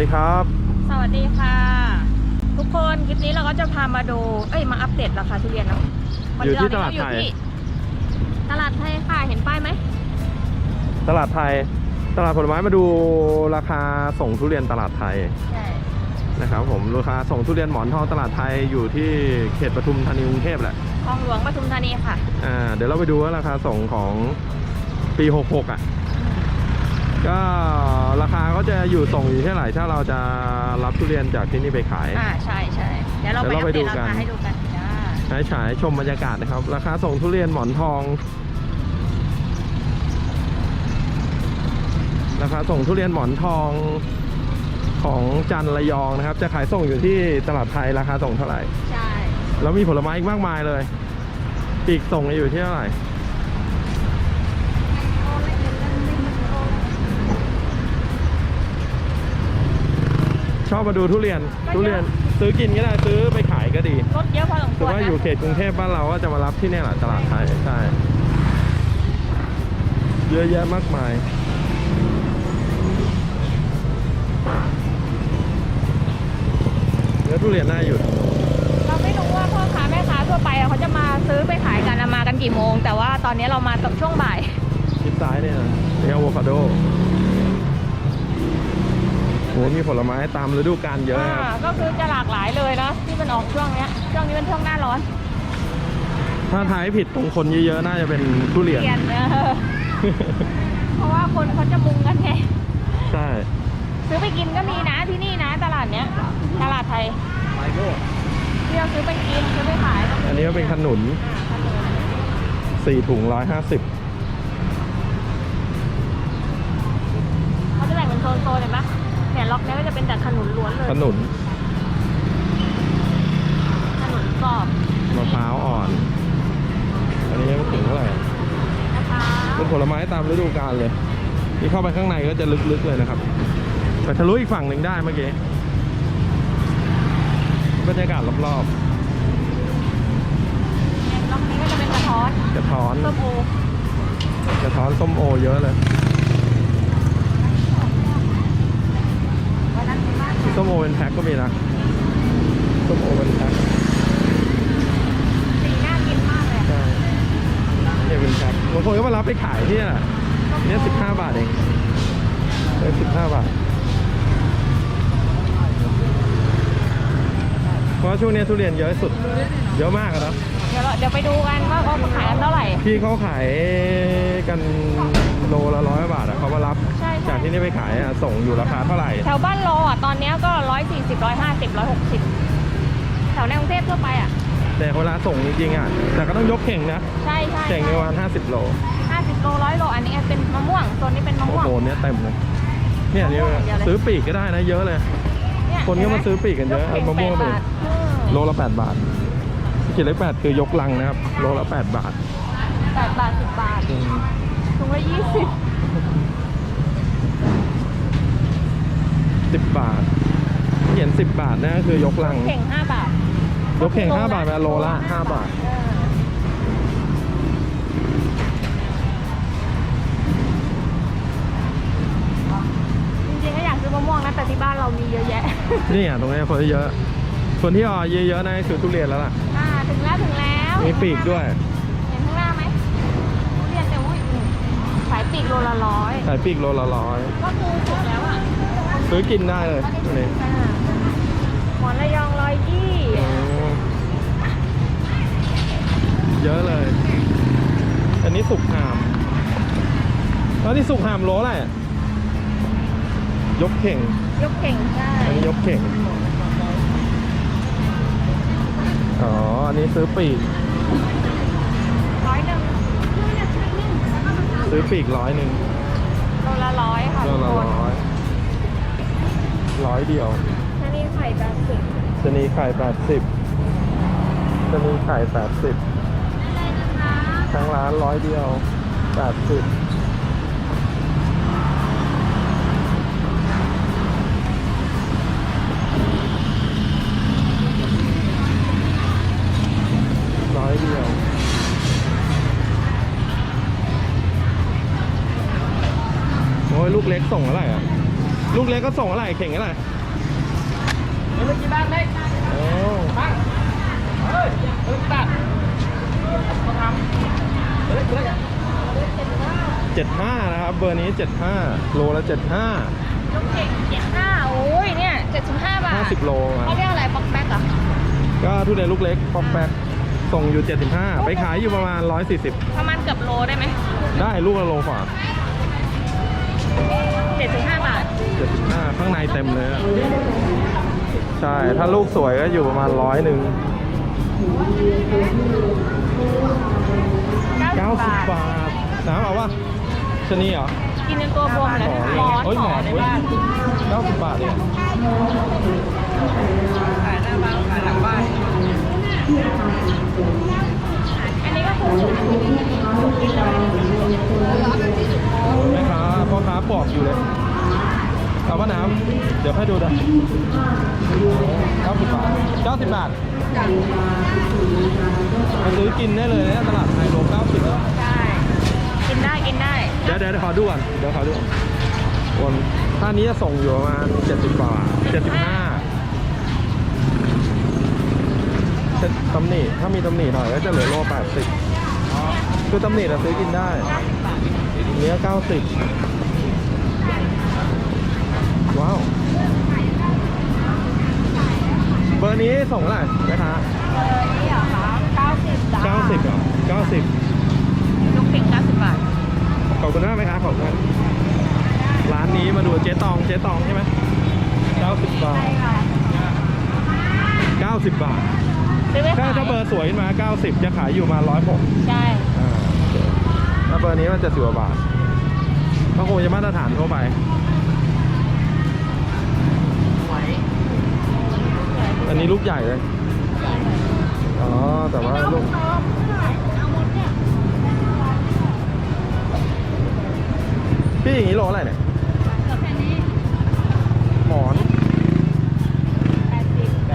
ดีครับ สวัสดีค่ะ ทุกคนคลิปนี้เราก็จะพามาดูเอ้ยมาอัปเดตราคาทุเรียนเนาะวันอยู่นี้ที่ตเราลาดอยู่ไทยที่ตลาดไทยค่ะเห็นป้ายไหมตลาดไทย ตลาดผลไม้มาดูราคาส่งทุเรียนตลาดไทยใช่นะครับผมราคาส่งทุเรียนหมอนทองตลาดไทยอยู่ที่เขตปทุมธานีกรุงเทพแหละคลองหลวงปทุมธานีค่ะอ่าเดี๋ยวเราไปดูว่าราคาส่งของปี 66 อะ ก็ราคาก็จะอยู่ส่งอยู่ที่เท่าไหร่ถ้าเราจะรับทุเรียนจากที่นี่ไปขาย อ่าใช่ใช่เดี๋ยวเราไปเดี๋ยวอัเราไปปเดตดูรากันคาให้ดูกันจ้าใช้ฉายชมบรรยากาศนะครับ ราคาส่งทุเรียนหมอนทอง ราคาส่งทุเรียนหมอนทองของจันทร์ระยองนะครับ จะขายส่งอยู่ที่ตลาดไทยราคาส่งเท่าไหร่ ใช่ แล้วมีผลไม้อีกมากมายเลยปีกส่งอยู่ที่เท่าไหร่ ชอบมาดูทุเรียนทุเรียนซื้อกินก็ได้ซื้อไปขายก็ดีรถเยอะพอสมคถือวรว่านะอยู่เขตกรุงเทพบ้านเราก็จะมารับที่เนี่ยแหละตลาดไทยใช่เยอะแยะมากมายเนื้อทุเรียนน่าหยุดเราไม่รู้ว่าพ่อค้าแม่ค้าทั่วไปอะเขาจะมาซื้อไปขายกันอะมากันกี่โมง แต่ว่าตอนนี้เรามากับช่วงบ่ายชิดซ้ายเนี่ยนะนี่อะโวคาโด โหมีผลไม้ตามฤดูกาลเยอะนะครับ อ่าก็คือจะหลากหลายเลยนะที่มันออกช่วงเนี้ยช่วงนี้เป็นช่วงหน้าร้อนถ้าทายผิดตรงคนเยอะๆ น่าจะเป็นทุเรียนเปลี่ยนเออเพราะว่าคนเขาจะมุงกันไงใช่ซื้อไปกินก็มีนะที่นี่นะตลาดเนี้ยตลาดไทยที่เราซื้อไปกินซื้อไปขายก็มีอันนี้ก็เป็นขนุนอ่าขนุนสี่ถุงร้อยห้าสิบเขาจะแบ่งเป็นโซนๆเห็นปะ เนี่ยล็อกเนี้ยก็จะเป็นแต่ขนุนล้วนเลยขนุนขนุนกรอบมะพร้าวอ่อน อันนี้ไม่ถึงเท่าไหร่นะคะเป็นผลไม้ตามฤดูกาลเลยนี่เข้าไปข้างในก็จะลึกๆเลยนะครับแต่ทะลุอีกฝั่งหนึ่งได้เมื่อกี้บรรยากาศรอบเนี่ยล็อกนี้ก็จะเป็นกระท้อนๆกระท้อนส้มโอกระท้อนส้มโอเยอะเลย วันนั้นที่บ้าน ส้มโอเป็นแพ็คก็มีนะส้มโอเป็นแพ็คสีน่ากินมากเลยใช่เนี่ยเป็นแพ็คบางคนก็มารับไปขายที่เนี่ยเนี่ยสิบห้าบาทเองเป็นสิบห้าบาท เพราะว่าช่วงนี้ทุเรียนเยอะที่สุด เยอะมากอะนะ เดี๋ยวเราเดี๋ยวไปดูกันว่าเขาขายกันเท่าไหร่ พี่เขาขายกันโลละร้อยบาทอะเขามารับ ใช่ใช่ จากที่นี่ไปขายอะส่งอยู่ราคาเท่าไหร่ แถวบ้านเราอะตอนเนี้ยก็ร้อยสี่สิบร้อยห้าสิบร้อยหกสิบแถวในกรุงเทพทั่วไปอะ แต่เวลาส่งจริงๆอะแต่ก็ต้องยกเข่งนะใช่ใช่เข่งในประมาณ50 โลห้าสิบโลร้อยโลอันนี้เป็นมะม่วงโซนนี้เป็นมะโอ้ม่วง โหเนี่ยเต็มเลยเนี่ยนี่มะม่วงอย่างเดียวเลย ซื้อปีกก็ได้นะเยอะเลยเนี่ยคนก็มาซื้อปีกกันเยอะข่งมะม่วงแปเลดยบาทอืมโลละ8บาท ขีดเล็กแปดคือยกลังนะครับโลละ8บาทแปดบาทสิบบาทอืมถุงละยี่สิบสิบบาท เขียนสิบบาทนะคือยกลัง เข่งห้าบาทยกเข่งห้าบาทมาโลละห้าบาท เออจริงๆก็อยากซื้อมะม่วงนะแต่ที่บ้านเรามีเยอะแยะ นี่อะตรงนี้คนเยอะ คนที่ออเยอะๆนะคือทุเรียนแล้วล่ะ อ่าถึงแล้วถึงแล้วมีปีกด้วยเห็นข้างหน้าไหมทุเรียนแต่อุ้ยขายปีกโลละร้อยขายปีกโลละร้อย ก็คือสุกแล้วอะซื้อกินได้เลยนี่อ่าหมอนระยองร้อยยี่อืมเยอะเลย อันนี้สุกหาม แล้วนี่สุกหามโลอะไรอะยกเข่ง ยกเข่งใช่อันนี้ยกเข่ง อ๋อ อันนี้ซื้อปีก ร้อยหนึ่งซื้อปีกร้อยหนึ่งโลละร้อยค่ะโลทุกละคนร้อยร้อยเดียวชนีไข่แปดสิบชะนีไข่แปดสิบชะนีไข่แปดสิบทั้งร้านร้อยเดียวแปดสิบ เล็กส่งเท่าไหร่อะลูกเล็กก็ส่งอะไรเข่งอะไร Ini lagi bang, đây. โอ้ Bang. Ơi, ơi, bang. Con thăm. Ơi, ơi. เจ็ดห้านะครับ เบอร์นี้เจ็ดห้าโลละเจ็ดห้าลูกเก่งเจ็ดห้าโอ้ยเนี่ยเจ็ดสิบห้าบาทห้าสิบโลอะเขาเรียกอะไรป๊อกแป๊กเหรอก็ทุเรียนลูกเล็กปอกแป๊กส่งอยู่ 75 ไปขายอยู่ประมาณ 140 ประมาณเกือบโลได้ไหม ได้ลูกละโลกว่า 75ข้างในเต็มเลยอะใช่ ถ้าลูกสวยก็อยู่ประมาณร้อยหนึ่งเก้าสิบ90บาท บาท น้ำเอาวะชะนีเหรอ กินจนตัวบวมเลยหมอนเฮ้ยหหมมออนนในเว้ยบ้าน90 บาทเนี่ย Phải ra bang, phải làm bang. อัน เอาว่าน้ำเดี๋ยวให้ดูนะ90 บาท 90 บาทมาซื้อกินได้เลยนะตลาดไทยโล90แล้วใช่กินได้กินได้ เดี๋ยวเดี๋ยวขอดูก่อนเดี๋ยวขอดูวนท่านี้จะส่งอยู่ประมาณ70บาท75เจ็ดตำหนิถ้ามีตำหนิหน่อยก็จะเหลือโล80คือตำหนิเราซื้อกินได้เนื้อ90 ว้าว เบอร์นี้ส่งเท่าไหร่นะคะเออนี่เหรอคะเก้าสิบจ้า90เหรอ90ลูกเก่งเก้าสิบบาท ขอบคุณมากไหมครับขอบคุณมากร้านนี้มาดูเจ๊ตองเจ๊ตองใช่ไหม90บาทใช่ค่ะ90บาท ซื้อไปถ้าขายถ้าเบอร์สวยขึ้นมา90จะขายอยู่มา106ใช่ อ่าโอเคถ้าเบอร์นี้มันจะสิบกว่าบาทก็คงจะมาตรฐานทั่วไป นนี้ลูกใหญ่เลย อ๋อ แต่ว่าลูกพี่อย่างนี้โลอะไรเนี่ย หมอน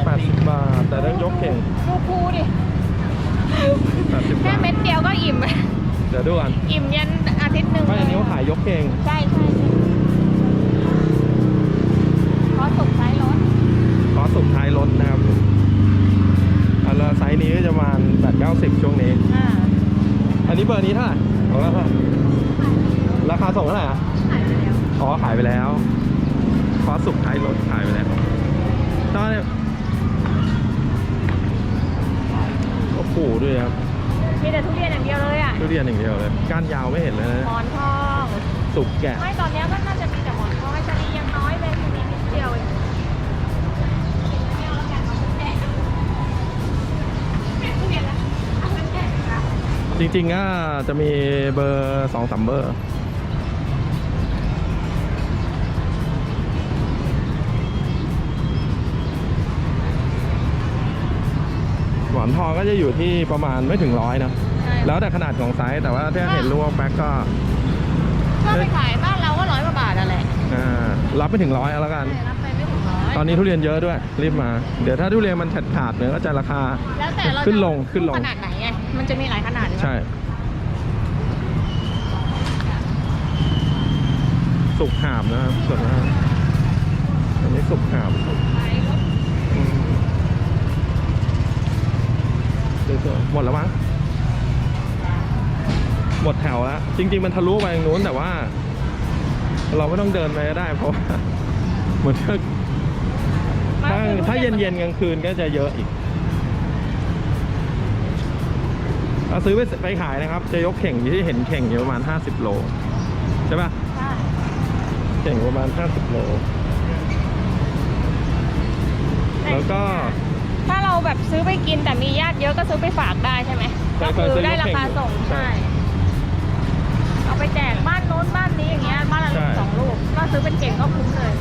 80บาท แต่ต้องยกเข่งลูกคูดิ 80แค่บาทเม็ดเดียวก็อิ่ม เดี๋ยวดูกัน อิ่มยันอาทิตย์หนึ่งไม่อันนี้เขาขายยกเข่ง ใช่ บอร์นี้เท่าไหร่ของเราเท่าไหร่ราคาส่งเท่าไหร่อะขายไปแล้วอ๋อขายไปแล้วคอสุกท้ายรถขายไปแล้วตอนนี้โอ้โหด้วยครับมีแต่ทุเรียนอย่างเดียวเลยอะทุเรียนอย่างเดียวเลย ก้านยาวไม่เห็นเลยนะหมอนทอง สุกแกะ ไม่ตอนเนี้ยก็น่า จริงๆก็จะมีเบอร์สองสามเบอร์หมอนทองก็จะอยู่ที่ประมาณไม่ถึงร้อยนะใช่แล้วแต่ขนาดของไซส์แต่ว่าถ้าเห็นลูกแบ็คก็ก็ไปขายบ้านเราก็ร้อยกว่าบาทอะแหละอ่ารับไม่ถึงร้อยเอาแล้วกันใช่รับไปไม่ถึงร้อยตอนนี้ทุเรียนเยอะด้วยรีบมา เดี๋ยวถ้าทุเรียนมันขาดขาดๆเนี่ยก็จะราคาแล้วแต่เราจะขึ้นลงขึ้นลงขนาดไหนไง มันจะมีหลายขนาดอยู่ใช่ สุกหามนะครับส่วนมากอันนี้สุกหามอืมสวยๆหมดแล้วมั้งหมดแถวแล้ว จริง ๆ มันทะลุไปทางนู้นแต่ว่า เราไม่ต้องเดินไปก็ได้ เพราะว่าเหมือนกับถ้าถ้าเย็นๆกลางคืนก็จะเยอะอีก เราซื้อไปไปขายนะครับ จะยกเข่งที่เห็นเข่งอยู่ประมาณ 50 โล ใช่ปะใช่เข่งประมาณ 50 โล แล้วก็ ถ้าเราแบบซื้อไปกินแต่มีญาติเยอะก็ซื้อไปฝากได้ใช่ไหมใช่ก็คือเคยซื้อได้ราคาส่งใช่ใช่เอาไปแจกบ้านโน้นบ้านนี้อย่างเงี้ยบ้านละใช่ลูกสองลูกก็ซื้อเป็นเก่งก็คุ้มเลย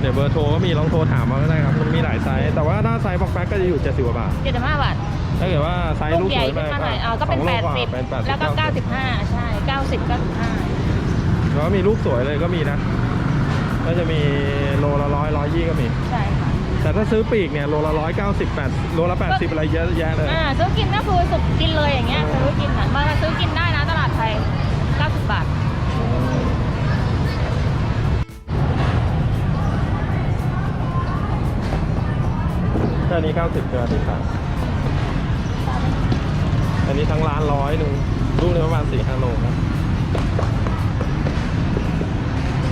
เดี๋ยวเบอร์โทรก็มีลองโทรถามมาก็ได้ครับ มันมีหลายไซส์แต่ว่าถ้าไซส์บอกแป๊กก็จะอยู่70กว่าบาทเจ็ดสิบห้าบาท ถ้าเกิดว่าไซส์ลูกใหญ่ขึ้นมาหน่อยอ่ก็เป็น 80 แล้วก็ 95 ใช่ 90 95แล้วมีลูกสวยเลยก็มีนะ ก็จะมีโลละร้อยร้อยยี่ก็มี ใช่ค่ะ แต่ถ้าซื้อปีกเนี่ยโลละร้อยเก้าสิบแปดโลละแปดสิบอะไรเยอะแยะเลยอ่าซื้อกินก็คือสุกกินเลยอย่างเงี้ยซื้อกินอะมาซื้อกินได้นะตลาดไทยเก้าสิบบาทแค่นี้เก้าสิบเกินที่ขาย อันนี้ทั้งร้านร้อยหนึ่งลูกหนึงประมาณสี่ห้าโลครับ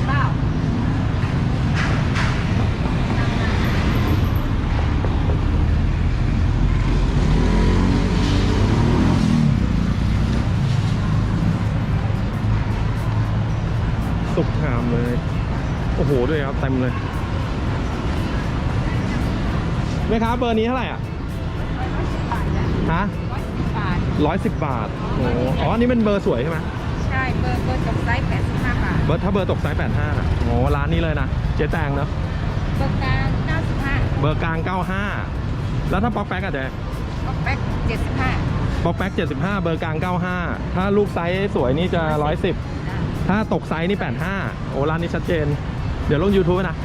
เปล่าสุกงามเลย โอ้โห ด้วยครับเต็มเลยแม่ค้าเบอร์นี้เท่าไหร่อะ ร้อยสิบบาทโอ้โหอ๋ออันนี้เป็นเบอร์สวยใช่ไหมใช่เบอร์เบอร์จบไซส์85 บาท เบอร์ถ้าเบอร์ตกไซส์แปดห้าโอ้โหร้านนี้เลยนะเจ๊แตงเนอะเบอร์กลาง95เบอร์กลางเก้าห้าแล้วถ้าป๊อกแป๊กอะเจ๊บ็อกแบ็ก75ป๊อกแป๊ก75เบอร์กลาง95ถ้าลูกไซส์สวยนี่จะ110ถ้าตกไซส์นี่85โอ้ร้านนี้ชัดเจน เดี๋ยวลง YouTube ไว้นะ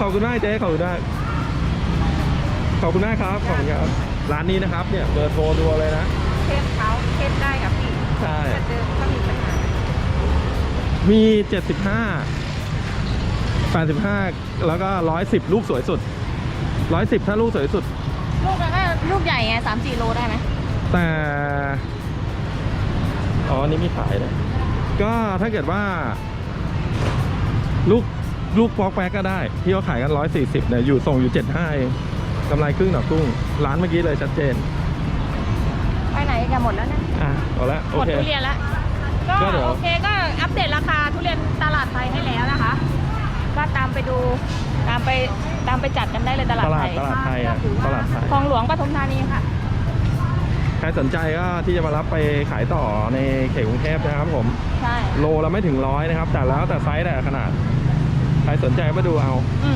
ขอบคุณมากเจ๊ขอบคุณมากขอบคุณมากครับขอบคุณครับ ร้านนี้นะครับเนี่ยเบอร์โทรดูเลยนะเทปเขาเทปได้กับพี่ใช่แต่เดิมก็มีปัญหามี 75 85 แล้วก็ 110 ลูกสวยสุด 110 ถ้าลูกสวยสุด ลูกแล้วก็ลูกใหญ่ไง3-4โลได้ไหมแต่ อ๋ออันนี้มีขายเลยก็ถ้าเกิดว่า ลูกลูกฟอกแป๊กก็ได้ ที่เขาขายกันร้อยสี่สิบเนี่ยอยู่ส่งอยู่เจ็ดห้าเอง กำไรครึ่งต่อกุ้ง ร้านเมื่อกี้เลยชัดเจน ไปไหนจะหมดแล้วนะอะเอาละหโอมดเค ทุเรียนแล้วก็ก็เดี๋ยว โอเคก็อัปเดตราคาทุเรียนตลาดไทยให้แล้วนะคะ ก็ตามไปดูตามไปตามไปจัดกันได้เลยตลาดตลาไทดยตลาดไทยอะตลาดไทย คลองหลวงปทุมธานีค่ะ ใครสนใจก็ที่จะมารับไปขายต่อในเขตกรุงเทพนะครับผม ใช่ โลละไม่ถึงร้อยนะครับ แต่แล้วแต่ไซส์แต่ขนาด ใครสนใจมาดูเอา อืม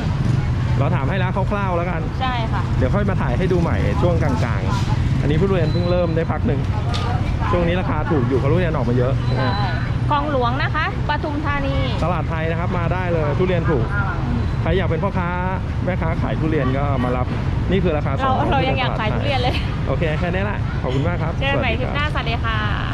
เราถามให้แล้วคร่าวๆแล้วกัน ใช่ค่ะ เดี๋ยวค่อยมาถ่ายให้ดูใหม่ช่วงกลางๆ อันนี้ผู้เรียนเพิ่งเริ่มได้พักหนึ่ง ช่วงนี้ราคาถูกอยู่เพราะผู้เรียนออกมาเยอะใช่คลองหลวงนะคะปทุมธานี ตลาดไทยนะครับมาได้เลยทุเรียนถูก ใครอยากเป็นพ่อค้าแม่ค้าขายทุเรียนก็มารับ นี่คือราคาส่เรางเรายังอยากขายทุเรียนเลย โอเคแค่นี้แหละ ขอบคุณมากครับเจอกันใหม่สวัสคลิดีปครับหน้าสวัสดีค่ะ